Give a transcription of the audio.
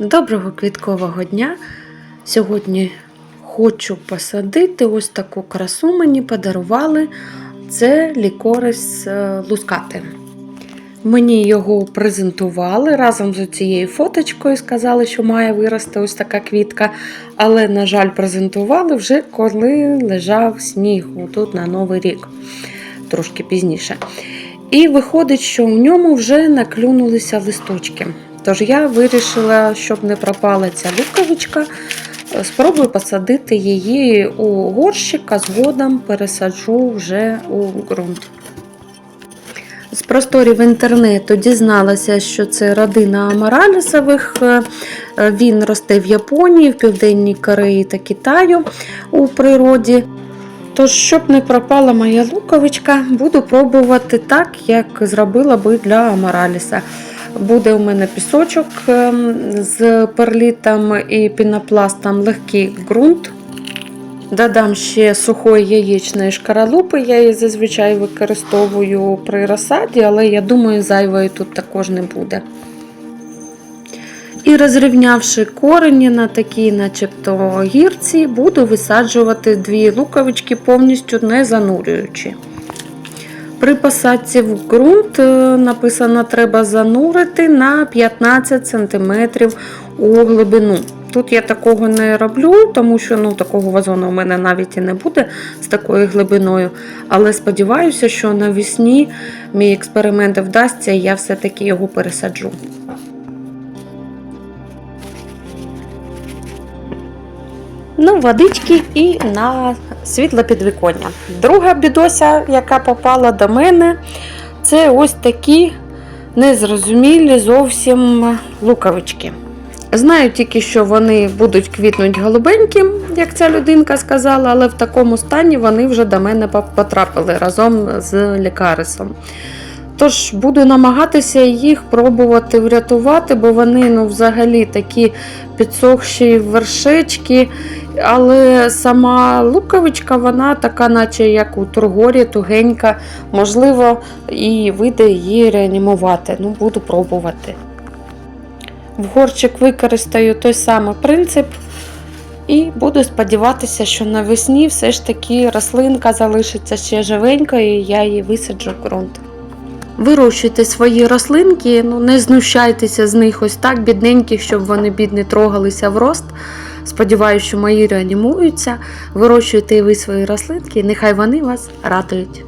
Доброго квіткового дня! Сьогодні хочу посадити ось таку красу мені подарували. Це лікорис е, лускати. Мені його презентували разом з цією фоточкою. Сказали, що має вирости ось така квітка. Але, на жаль, презентували вже коли лежав сніг тут на Новий рік, трошки пізніше. І виходить, що в ньому вже наклюнулися листочки. Тож я вирішила, щоб не пропала ця луковичка, спробую посадити її у горщик, а згодом пересаджу вже у ґрунт. З просторів інтернету дізналася, що це родина амаралісових. Він росте в Японії, в Південній Кореї та Китаю у природі. Тож, щоб не пропала моя луковичка, буду пробувати так, як зробила би для амараліса. Буде у мене пісочок ем, з перлітом і пінопластом легкий ґрунт. Додам ще сухої яєчної шкаралупи, я її зазвичай використовую при розсаді, але я думаю, зайвої тут також не буде. І розрівнявши корені на такій, начебто, гірці, буду висаджувати дві луковички повністю не занурюючи. При посадці в ґрунт е, написано, треба занурити на 15 см у глибину. Тут я такого не роблю, тому що ну, такого вазону у мене навіть і не буде з такою глибиною. Але сподіваюся, що навесні мій експеримент вдасться і я все-таки його пересаджу. Ну, водички і на світле підвіконня. Друга бідося, яка попала до мене, це ось такі незрозумілі зовсім луковички. Знаю тільки, що вони будуть квітнуть голубеньким, як ця людинка сказала, але в такому стані вони вже до мене потрапили разом з лікарисом. Тож буду намагатися їх пробувати врятувати, бо вони ну, взагалі такі підсохші вершечки. Але сама луковичка, вона така, наче як у тургорі, тугенька. Можливо, і вийде її реанімувати. Ну, буду пробувати. В горчик використаю той самий принцип. І буду сподіватися, що навесні все ж таки рослинка залишиться ще живенькою, і я її висаджу в ґрунт. Вирощуйте свої рослинки, ну не знущайтеся з них ось так, бідненькі, щоб вони бідні трогалися в рост. Сподіваюся, що мої реанімуються. Вирощуйте і ви свої рослинки, нехай вони вас радують.